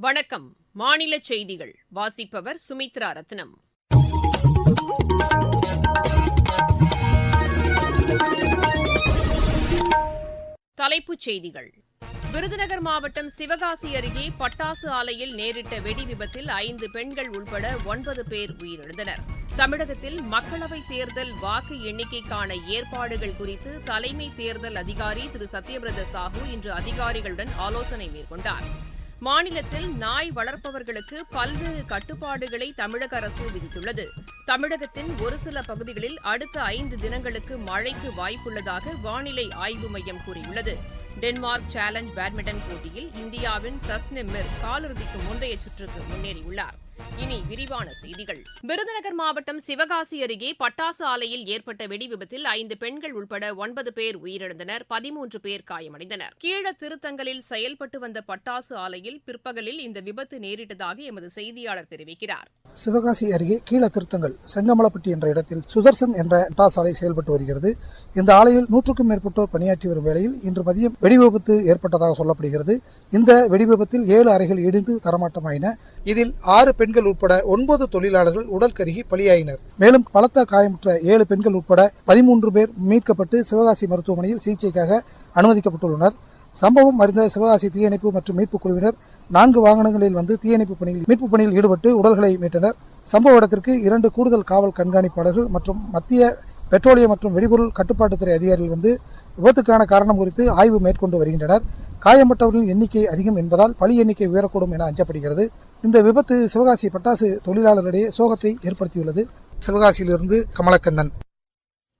வணக்கம். மாநில செய்திகள். வாசிப்பவர் சுமித்ரா ரத்னம். தலைப்புச் செய்திகள். விருதுநகர் மாவட்டம் சிவகாசி அருகே பட்டாசு ஆலையில் நேரிட்ட வெடி விபத்தில் ஐந்து பெண்கள் உள்பட ஒன்பது பேர் உயிரிழந்தனர். தமிழகத்தில் மக்களவைத் தேர்தல் வாக்கு எண்ணிக்கைக்கான ஏற்பாடுகள் குறித்து தலைமை தேர்தல் அதிகாரி திரு. சத்யபிரத சாஹூ இன்று அதிகாரிகளுடன் ஆலோசனை மேற்கொண்டார். மாநிலத்தில் நாய் வளர்ப்பவர்களுக்கு பல்வேறு கட்டுப்பாடுகளை தமிழக அரசு விதித்துள்ளது. தமிழகத்தின் ஒரு சில பகுதிகளில் அடுத்த ஐந்து தினங்களுக்கு மழைக்கு வாய்ப்புள்ளதாக வானிலை ஆய்வு மையம் கூறியுள்ளது. டென்மார்க் சேலஞ்ச் பேட்மிண்டன் போட்டியில் இந்தியாவின் தஸ்னிமிர் காலிறுதிக்கு முந்தைய சுற்றுக்கு முன்னேறியுள்ளார். இனி விரிவான செய்திகள். விருதுநகர் மாவட்டம் சிவகாசி அருகே பட்டாசு ஆலையில் ஏற்பட்ட வெடி விபத்தில் ஐந்து பெண்கள் உட்பட ஒன்பது பேர் உயிரிழந்தனர் பதிமூன்று பேர் காயமடைந்தனர். கீழ திருத்தங்கலில் செயல்பட்டு வந்த பட்டாசு ஆலையில் பிற்பகலில் இந்த விபத்து நேரிட்டதாக எமது செய்தியாளர் தெரிவிக்கிறார். சிவகாசி அருகே கீழ திருத்தங்கள் செங்கமலப்பட்டி என்ற இடத்தில் சுதர்சன் என்ற பட்டாசு ஆலை செயல்பட்டு வருகிறது. இந்த ஆலையில் நூற்றுக்கும் மேற்பட்டோர் பணியாற்றி வரும் வேளையில் இன்று மதியம் வெடி விபத்து ஏற்பட்டதாக சொல்லப்படுகிறது. இந்த வெடி விபத்தில் ஏழு அறைகள் இடிந்து தரமாட்டமாயின. இதில் ஆறு பெண் பெண்கள் உட்பட ஒன்பது தொழிலாளர்கள் உடல் கருகி பலியாயினர். மேலும் பலத்த காயமுற்ற ஏழு பெண்கள் உட்பட பதிமூன்று பேர் மீட்கப்பட்டு சிவகாசி மருத்துவமனையில் சிகிச்சைக்காக அனுமதிக்கப்பட்டுள்ளனர். சம்பவம் அறிந்த சிவகாசி தீயணைப்பு மற்றும் மீட்புக் குழுவினர் நான்கு வாகனங்களில் வந்து தீயணைப்பு பணியில் மீட்புப் பணியில் ஈடுபட்டு உடல்களை மீட்டனர். சம்பவ இடத்திற்கு இரண்டு கூடுதல் காவல் கண்காணிப்பாளர்கள் மற்றும் மத்திய பெட்ரோலியம் மற்றும் வெடிபொருள் கட்டுப்பாட்டுத்துறை அதிகாரிகள் வந்து விபத்துக்கான காரணம் குறித்து ஆய்வு மேற்கொண்டு வருகின்றனர். காயம்பட்டவர்களின் எண்ணிக்கை அதிகம் என்பதால் பலி எண்ணிக்கை உயரக்கூடும் என அஞ்சப்படுகிறது. இந்த விபத்து சிவகாசி பட்டாசு தொழிலாளர்களிடையே சோகத்தை ஏற்படுத்தியுள்ளது. சிவகாசியிலிருந்து கமலக்கண்ணன்.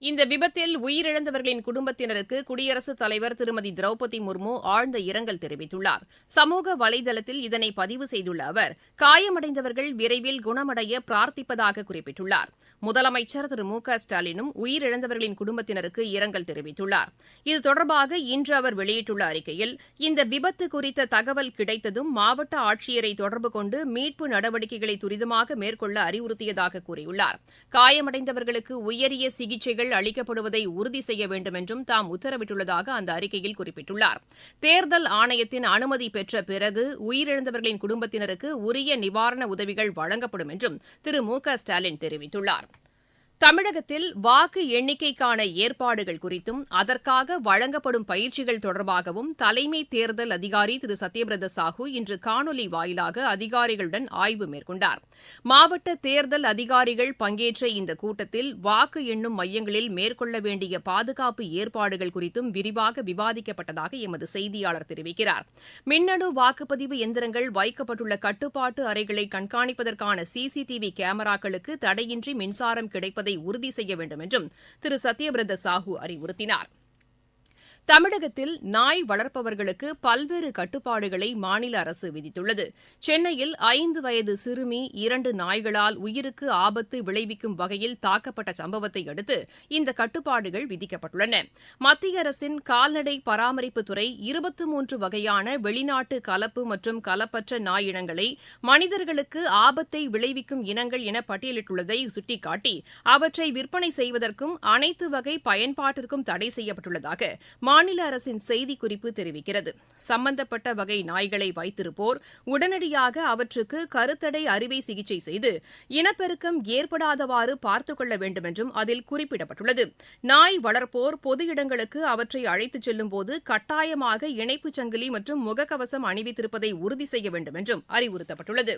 இந்த விபத்தில் உயிரிழந்தவர்களின் குடும்பத்தினருக்கு குடியரசுத் தலைவர் திருமதி திரௌபதி முர்மு ஆழ்ந்த இரங்கல் தெரிவித்துள்ளார். சமூக வலைதளத்தில் இதனை பதிவு செய்துள்ள அவர் காயமடைந்தவர்கள் விரைவில் குணமடைய பிரார்த்திப்பதாக குறிப்பிட்டுள்ளார். முதலமைச்சர் திரு மு க ஸ்டாலினும் உயிரிழந்தவர்களின் குடும்பத்தினருக்கு இரங்கல் தெரிவித்துள்ளார். இது தொடர்பாக இன்று அவர் வெளியிட்டுள்ள அறிக்கையில் இந்த விபத்து குறித்த தகவல் கிடைத்ததும் மாவட்ட ஆட்சியரை தொடர்பு கொண்டு மீட்பு நடவடிக்கைகளை துரிதமாக மேற்கொள்ள அறிவுறுத்தியதாக கூறியுள்ளார். காயமடைந்தவர்களுக்கு உயரிய சிகிச்சைகள் அளிக்கப்படுவதை உறுதி செய்ய வேண்டும் என்றும் தாம் உத்தரவிட்டுள்ளதாக அந்த அறிக்கையில் குறிப்பிட்டுள்ளார். தேர்தல் ஆணையத்தின் அனுமதி பெற்ற பிறகு உயிரிழந்தவர்களின் குடும்பத்தினருக்கு உரிய நிவாரண உதவிகள் வழங்கப்படும் என்றும் திரு மு க ஸ்டாலின் தெரிவித்துள்ளார். தமிழகத்தில் வாக்கு எண்ணிக்கைக்கான ஏற்பாடுகள் குறித்தும் அதற்காக வழங்கப்படும் பயிற்சிகள் தொடர்பாகவும் தலைமை தேர்தல் அதிகாரி திரு. சத்யபிரத சாஹூ இன்று காணொலி வாயிலாக அதிகாரிகளுடன் ஆய்வு மேற்கொண்டார். மாவட்ட தேர்தல் அதிகாரிகள் பங்கேற்ற இந்த கூட்டத்தில் வாக்கு எண்ணும் மையங்களில் மேற்கொள்ள வேண்டிய பாதுகாப்பு ஏற்பாடுகள் குறித்தும் விரிவாக விவாதிக்கப்பட்டதாக எமது செய்தியாளர் தெரிவிக்கிறார். மின்னணு வாக்குப்பதிவு எந்திரங்கள் வைக்கப்பட்டுள்ள கட்டுப்பாட்டு அறைகளை கண்காணிப்பதற்கான சிசிடிவி கேமராக்களுக்கு தடையின்றி மின்சாரம் கிடைப்பதை உறுதி செய்ய வேண்டும் என்றும் திரு சத்யபிரத சாஹூ அறிவுறுத்தினார். தமிழகத்தில் நாய் வளர்ப்பவர்களுக்கு பல்வேறு கட்டுப்பாடுகளை மாநில அரசு விதித்துள்ளது. சென்னையில் ஐந்து வயது சிறுமி இரண்டு நாய்களால் உயிருக்கு ஆபத்து விளைவிக்கும் வகையில் தாக்கப்பட்ட சம்பவத்தை அடுத்து இந்த கட்டுப்பாடுகள் விதிக்கப்பட்டுள்ளன. மத்திய அரசின் கால்நடை பராமரிப்புத்துறை இருபத்தி மூன்று வகையான வெளிநாட்டு கலப்பு மற்றும் கலப்பற்ற நாய் இனங்களை மனிதர்களுக்கு ஆபத்தை விளைவிக்கும் இனங்கள் என பட்டியலிட்டுள்ளதை சுட்டிக்காட்டி அவற்றை விற்பனை செய்வதற்கும் அனைத்து வகை பயன்பாட்டிற்கும் தடை செய்யப்பட்டுள்ளதாக மாநில அரசின் செய்திக்குறிப்பு தெரிவிக்கிறது. சம்பந்தப்பட்ட வகை நாய்களை வைத்திருப்போர் உடனடியாக அவற்றுக்கு கருத்தடை அறுவை சிகிச்சை செய்து இனப்பெருக்கம் ஏற்படாதவாறு பார்த்துக் கொள்ள வேண்டுமென்றும் அதில் குறிப்பிடப்பட்டுள்ளது. நாய் வளர்ப்போர் பொது இடங்களுக்கு அவற்றை அழைத்துச் செல்லும் போது கட்டாயமாக இணைப்புச் சங்கிலி மற்றும் முகக்கவசம் அணிவித்திருப்பதை உறுதி செய்ய வேண்டுமென்றும் அறிவுறுத்தப்பட்டுள்ளது.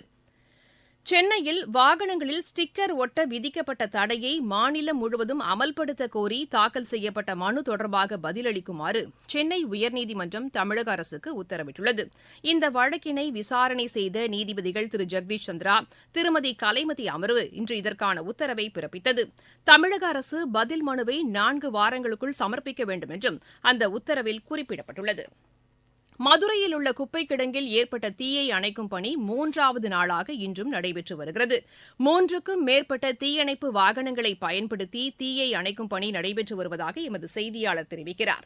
சென்னையில் வாகனங்களில் ஸ்டிக்கர் ஒட்ட விதிக்கப்பட்ட தடையை மாநிலம் முழுவதும் அமல்படுத்த கோரி தாக்கல் செய்யப்பட்ட மனு தொடர்பாக பதிலளிக்குமாறு சென்னை உயர்நீதிமன்றம் தமிழக அரசுக்கு உத்தரவிட்டுள்ளது. இந்த வழக்கினை விசாரணை செய்த நீதிபதிகள் திரு. ஜெகதீஷ் சந்திரா திருமதி கலைமதி அமர்வு இன்று இதற்கான உத்தரவை பிறப்பித்தது. தமிழக அரசு பதில் மனுவை நான்கு வாரங்களுக்குள் சமர்ப்பிக்க வேண்டும் என்றும் அந்த உத்தரவில் குறிப்பிடப்பட்டுள்ளது. மதுரையில் உள்ள குப்பை கிடங்கில் ஏற்பட்ட தீயை அணைக்கும் பணி மூன்றாவது நாளாக இன்றும் நடைபெற்று வருகிறது. மூன்றுக்கும் மேற்பட்ட தீயணைப்பு வாகனங்களை பயன்படுத்தி தீயை அணைக்கும் பணி நடைபெற்று வருவதாக எமது செய்தியாளர் தெரிவிக்கிறார்.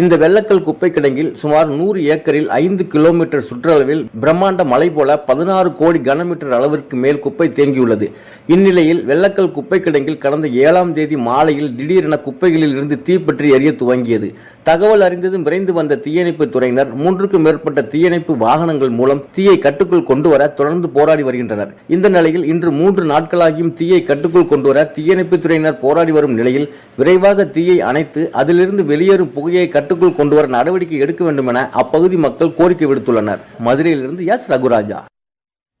இந்த வெள்ளக்கல் குப்பை கிடங்கில் சுமார் நூறு ஏக்கரில் ஐந்து கிலோமீட்டர் சுற்றளவில் பிரம்மாண்ட மலை போல பதினாறு கோடி கனமீட்டர் அளவிற்கு மேல் குப்பை தேங்கியுள்ளது. இந்நிலையில் வெள்ளக்கல் குப்பை கிடங்கில் கடந்த ஏழாம் தேதி மாலையில் திடீரென குப்பைகளில் இருந்து தீப்பற்றி எரிய துவங்கியது. தகவல் அறிந்ததும் விரைந்து வந்த தீயணைப்பு துறையினர் மூன்றுக்கும் மேற்பட்ட தீயணைப்பு வாகனங்கள் மூலம் தீயை கட்டுக்குள் கொண்டு வர தொடர்ந்து போராடி வருகின்றனர். இந்த நிலையில் இன்று மூன்று நாட்களாகியும் தீயை கட்டுக்குள் கொண்டு வர தீயணைப்பு துறையினர் போராடி வரும் நிலையில் விரைவாக தீயை அணைத்து அதிலிருந்து வெளியேறும் புகையை கட்டுக்குள் கொண்டு வர நடவடிக்கை எடுக்க வேண்டும் என அப்பகுதி மக்கள் கோரிக்கை விடுத்துள்ளனர். மதுரையிலிருந்து எஸ். ரகுராஜா.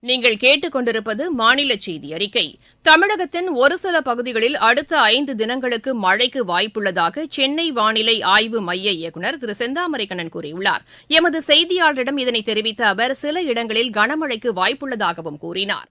நீங்கள் கேட்டுக்கொண்டிருப்பது மாநில செய்தி அறிக்கை. தமிழகத்தின் ஒரு சில பகுதிகளில் அடுத்த ஐந்து தினங்களுக்கு மழைக்கு வாய்ப்புள்ளதாக சென்னை வானிலை ஆய்வு மைய இயக்குநர் திரு. செந்தாமரைக்கண்ணன் கூறியுள்ளார். எமது செய்தியாளரிடம் இதனை தெரிவித்த அவர் சில இடங்களில் கனமழைக்கு வாய்ப்புள்ளதாகவும் கூறினார்.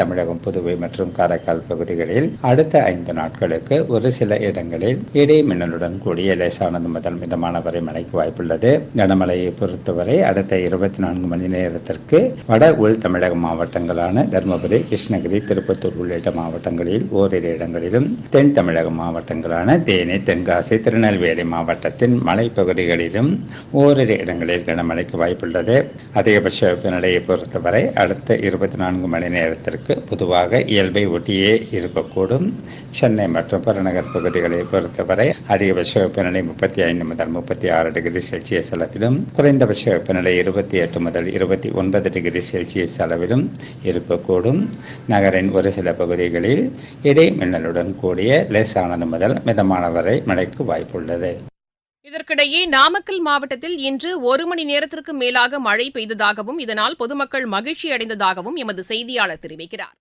தமிழகம் புதுவை மற்றும் காரைக்கால் பகுதிகளில் அடுத்த ஐந்து நாட்களுக்கு ஒரு சில இடங்களில் இடை மின்னலுடன் கூடிய லேசானது முதல் மிதமான வரை மழைக்கு வாய்ப்புள்ளது. கனமழையை பொறுத்தவரை அடுத்த இருபத்தி நான்கு மணி நேரத்திற்கு வட உள் தமிழக மாவட்டங்களான தருமபுரி கிருஷ்ணகிரி திருப்பத்தூர் உள்ளிட்ட மாவட்டங்களில் ஓரிரு இடங்களிலும் தென் தமிழக மாவட்டங்களான தேனி தென்காசி திருநெல்வேலி மாவட்டத்தின் மலைப்பகுதிகளிலும் ஓரிரு இடங்களில் கனமழைக்கு வாய்ப்புள்ளது. அதிகபட்ச வெப்பநிலையை பொறுத்தவரை அடுத்த இருபத்தி நான்கு மணி நேரத்திற்கு பொதுவாக இயல்பை ஒட்டியே இருக்கக்கூடும். சென்னை மற்றும் புறநகர் பகுதிகளை பொறுத்தவரை அதிகபட்ச வெப்பநிலை முப்பத்தி ஐந்து முதல் முப்பத்தி ஆறு டிகிரி செல்சியஸ் அளவிலும் குறைந்தபட்ச வெப்பநிலை இருபத்தி எட்டு முதல் இருபத்தி ஒன்பது டிகிரி செல்சியஸ் அளவிலும் இருக்கக்கூடும். நகரின் ஒரு சில பகுதிகளில் இடை மின்னலுடன் கூடிய லேசானது முதல் மிதமான வரை மழைக்கு வாய்ப்புள்ளது. இதற்கிடையே நாமக்கல் மாவட்டத்தில் இன்று ஒரு மணி நேரத்திற்கு மேலாக மழை பெய்ததாகவும் இதனால் பொதுமக்கள் மகிழ்ச்சி அடைந்ததாகவும் எமது செய்தியாளர் தெரிவிக்கிறார்.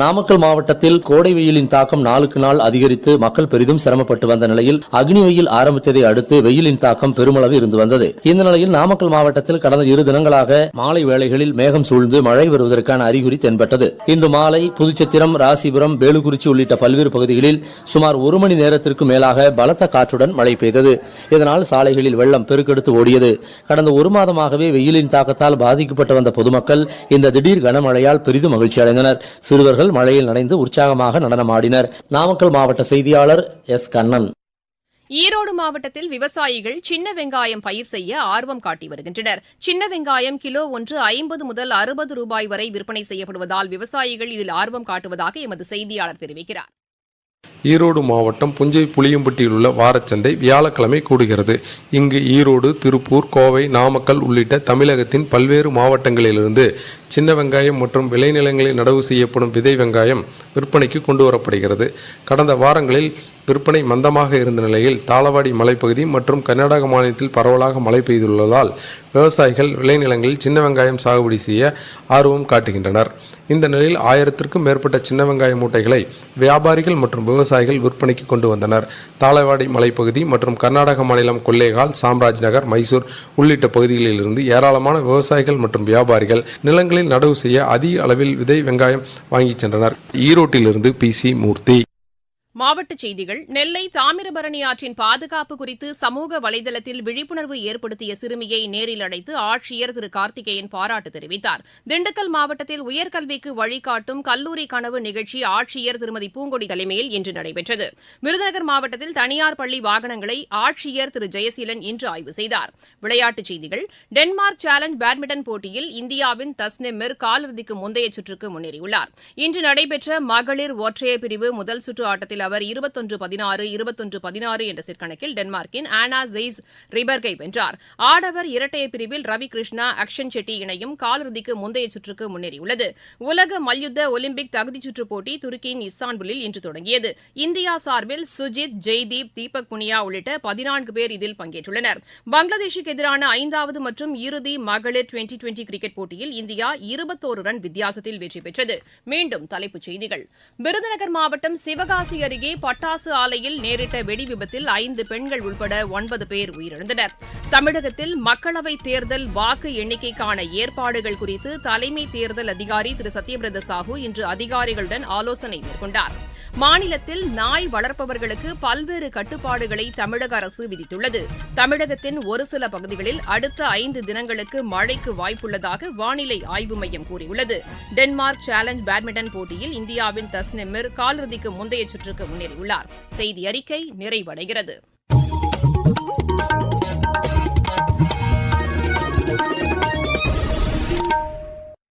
நாமக்கல் மாவட்டத்தில் கோடை வெயிலின் தாக்கம் நாளுக்கு நாள் அதிகரித்து மக்கள் பெரிதும் சிரமப்பட்டு வந்த நிலையில் அக்னி வெயில் ஆரம்பித்ததை அடுத்து வெயிலின் தாக்கம் பெருமளவு இருந்து வந்தது. இந்த நிலையில் நாமக்கல் மாவட்டத்தில் கடந்த இரு தினங்களாக மாலை வேளைகளில் மேகம் சூழ்ந்து மழை வருவதற்கான அறிகுறி தென்பட்டது. இன்று மாலை புதுச்சத்திரம் ராசிபுரம் வேலுக்குறிச்சி உள்ளிட்ட பல்வேறு பகுதிகளில் சுமார் ஒரு மணி நேரத்திற்கு மேலாக பலத்த காற்றுடன் மழை பெய்தது. இதனால் சாலைகளில் வெள்ளம் பெருக்கெடுத்து ஓடியது. கடந்த ஒரு மாதமாகவே வெயிலின் தாக்கத்தால் பாதிக்கப்பட்டு வந்த பொதுமக்கள் இந்த திடீர் கனமழையால் பெரிதும் மகிழ்ச்சி அடைந்தனர் சிறுவர்கள் மழையில் நனைந்து உற்சாகமாக நடனமாடினர். நாமக்கல் மாவட்ட செய்தியாளர் எஸ். கண்ணன். ஈரோடு மாவட்டத்தில் விவசாயிகள் சின்ன வெங்காயம் பயிர் செய்ய ஆர்வம் காட்டி வருகின்றனர். சின்ன வெங்காயம் கிலோ ஒன்று ஐம்பது முதல் அறுபது ரூபாய் வரை விற்பனை செய்யப்படுவதால் விவசாயிகள் இதில் ஆர்வம் காட்டுவதாக எமது செய்தியாளர் தெரிவிக்கிறார். ஈரோடு மாவட்டம் புஞ்சை புளியம்பட்டியில் உள்ள வாரச்சந்தை வியாழக்கிழமை கூடுகிறது. இங்கு ஈரோடு திருப்பூர் கோவை நாமக்கல் உள்ளிட்ட தமிழகத்தின் பல்வேறு மாவட்டங்களிலிருந்து சின்ன வெங்காயம் மற்றும் விளைநிலங்களில் நடவு செய்யப்படும் விதை வெங்காயம் விற்பனைக்கு கொண்டு வரப்படுகிறது. கடந்த வாரங்களில் விற்பனை மந்தமாக இருந்த நிலையில் தாளவாடி மலைப்பகுதி மற்றும் கர்நாடக மாநிலத்தில் பரவலாக மழை பெய்துள்ளதால் விவசாயிகள் விளைநிலங்களில் சின்ன வெங்காயம் சாகுபடி செய்ய ஆர்வம் காட்டுகின்றனர். இந்த நிலையில் ஆயிரத்திற்கும் மேற்பட்ட சின்ன வெங்காய மூட்டைகளை வியாபாரிகள் மற்றும் விவசாயிகள் விற்பனைக்கு கொண்டு வந்தனர். தாளவாடி மலைப்பகுதி மற்றும் கர்நாடக மாநிலம் கொள்ளேகால் சாம்ராஜ் நகர் மைசூர் உள்ளிட்ட பகுதிகளில் இருந்து ஏராளமான விவசாயிகள் மற்றும் வியாபாரிகள் நிலங்களில் நடவு செய்ய அதிக அளவில் விதை வெங்காயம் வாங்கிச் சென்றனர். ஈரோட்டிலிருந்து பி சி மூர்த்தி. மாவட்டச் செய்திகள். நெல்லை தாமிரபரணி ஆற்றின் பாதுகாப்பு குறித்து சமூக வலைதளத்தில் விழிப்புணர்வு ஏற்படுத்திய சிறுமியை நேரில் அழைத்து ஆட்சியர் திரு. கார்த்திகேயன் பாராட்டு தெரிவித்தார். திண்டுக்கல் மாவட்டத்தில் உயர்கல்விக்கு வழிகாட்டும் கல்லூரி கனவு நிகழ்ச்சி ஆட்சியர் திருமதி பூங்கொடி தலைமையில் இன்று நடைபெற்றது. விருதுநகர் மாவட்டத்தில் தனியார் பள்ளி வாகனங்களை ஆட்சியர் திரு. ஜெயசீலன் இன்று ஆய்வு செய்தார். விளையாட்டுச் செய்திகள். டென்மார்க் சேலஞ்ச் பேட்மிண்டன் போட்டியில் இந்தியாவின் தஸ்னிமிர் காலிறுதிக்கு முந்தைய சுற்றுக்கு முன்னேறியுள்ளார். இன்று நடைபெற்ற மகளிர் ஒற்றையர் பிரிவு முதல் சுற்று ஆட்டத்தில் அவர் இருபத்தொன்று பதினாறு இருபத்தொன்று பதினாறு என்ற செட் கணக்கில் டென்மார்க்கின் ஆனா ஜெய்ஸ் ரிபர்கை வென்றார். ஆடவர் இரட்டையர் பிரிவில் ரவி கிருஷ்ணா அக்ஷன் செட்டி இணையும் காலிறுதிக்கு முந்தைய சுற்றுக்கு முன்னேறியுள்ளது. உலக மல்யுத்த ஒலிம்பிக் தகுதிச் சுற்றுப் போட்டி துருக்கியின் இஸ்தான்புல்லில் இன்று தொடங்கியது. இந்தியா சார்பில் சுஜித் ஜெய்தீப் தீபக் புனியா உள்ளிட்ட பதினான்கு பேர் இதில் பங்கேற்றுள்ளனர். பங்களாதேஷுக்கு எதிரான ஐந்தாவது மற்றும் இறுதி மகளிர் டுவெண்டி டுவெண்டி கிரிக்கெட் போட்டியில் இந்தியா இருபத்தோரு ரன் வித்தியாசத்தில் வெற்றி பெற்றது. மீண்டும் தலைப்புச் செய்திகள். விருதுநகர் மாவட்டம் சிவகாசி அருகே பட்டாசு ஆலையில் நேரிட்ட வெடி விபத்தில் ஐந்து பெண்கள் உட்பட ஒன்பது பேர் உயிரிழந்தனர். தமிழகத்தில் மக்களவைத் தேர்தல் வாக்கு எண்ணிக்கைக்கான ஏற்பாடுகள் குறித்து தலைமை தேர்தல் அதிகாரி திரு. சத்யபிரத சாஹூ இன்று அதிகாரிகளுடன் ஆலோசனை மேற்கொண்டார். மாநிலத்தில் நாய் வளர்ப்பவர்களுக்கு பல்வேறு கட்டுப்பாடுகளை தமிழக அரசு விதித்துள்ளது. தமிழகத்தின் ஒரு சில பகுதிகளில் அடுத்த ஐந்து தினங்களுக்கு மழைக்கு வாய்ப்புள்ளதாக வானிலை ஆய்வு மையம் கூறியுள்ளது. டென்மார்க் சேலஞ்ச் பேட்மிண்டன் போட்டியில் இந்தியாவின் தஸ்னிமிர் காலிறுதிக்கு முந்தைய சுற்றுக்கு முன்னேறியுள்ளார். செய்தி அறிக்கை நிறைவடைகிறது.